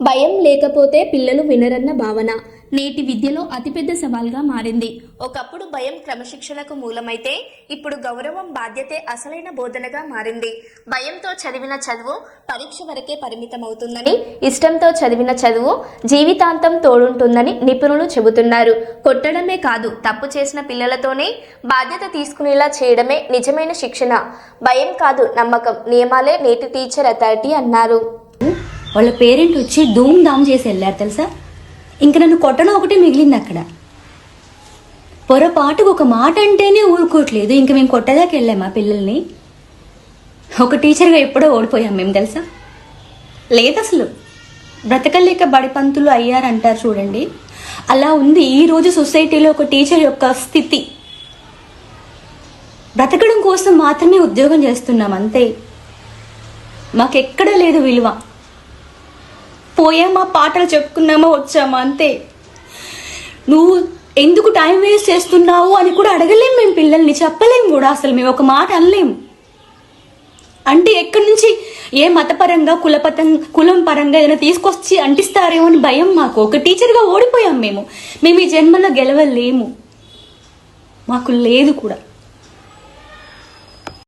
భయం లేకపోతే పిల్లలు వినరన్న భావన. నేటి విద్యలో అతిపెద్ద సవాల్గా మారింది. ఒకప్పుడు భయం క్రమశిక్షణకు మూలమైతే ఇప్పుడు గౌరవం బాధ్యతే అసలైన బోధనగా మారింది. భయంతో చదివిన చదువు పరీక్ష వరకే పరిమితమవుతుందని ఇష్టంతో చదివిన చదువు జీవితాంతం తోడుంటుందని నిపుణులు చెబుతున్నారు. కొట్టడమే కాదు తప్పు చేసిన పిల్లలతోనే బాధ్యత తీసుకునేలా చేయడమే నిజమైన శిక్షణ. భయం కాదు నమ్మకం నియమాలే నేటి టీచర్ అథారిటీ అన్నారు. వాళ్ళ పేరెంట్ వచ్చి ధూమ్ ధామ్ చేసి వెళ్ళారు తెలుసా? ఇంక నన్ను కొట్టడం ఒకటే మిగిలింది అక్కడ. పొరపాటుకు ఒక మాట అంటేనే ఊరుకోవట్లేదు. ఇంక మేము కొట్టదాకా వెళ్ళామా పిల్లల్ని. ఒక టీచర్గా ఎప్పుడో ఓడిపోయాం మేము తెలుసా? లేదు అసలు. బ్రతకలేక బడిపంతులు అయ్యారంటారు చూడండి. అలా ఉంది ఈరోజు సొసైటీలో ఒక టీచర్ యొక్క స్థితి. బ్రతకడం కోసం మాత్రమే ఉద్యోగం చేస్తున్నాం అంతే. మాకెక్కడ లేదు విలువ. పోయామా? పాటలు చెప్పుకున్నామా? వచ్చామా? అంతే. నువ్వు ఎందుకు టైం వేస్ట్ చేస్తున్నావు అని కూడా అడగలేం మేము పిల్లల్ని. చెప్పలేం కూడా అసలు. మేము ఒక మాట అనలేం. అంటే ఎక్కడి నుంచి ఏ మతపరంగా కులపతం కులం పరంగా ఏదైనా తీసుకొచ్చి అంటిస్తారేమో అని భయం మాకు. ఒక టీచర్గా ఓడిపోయాం మేము. మేము ఈ జన్మలో గెలవలేము. మాకు లేదు కూడా.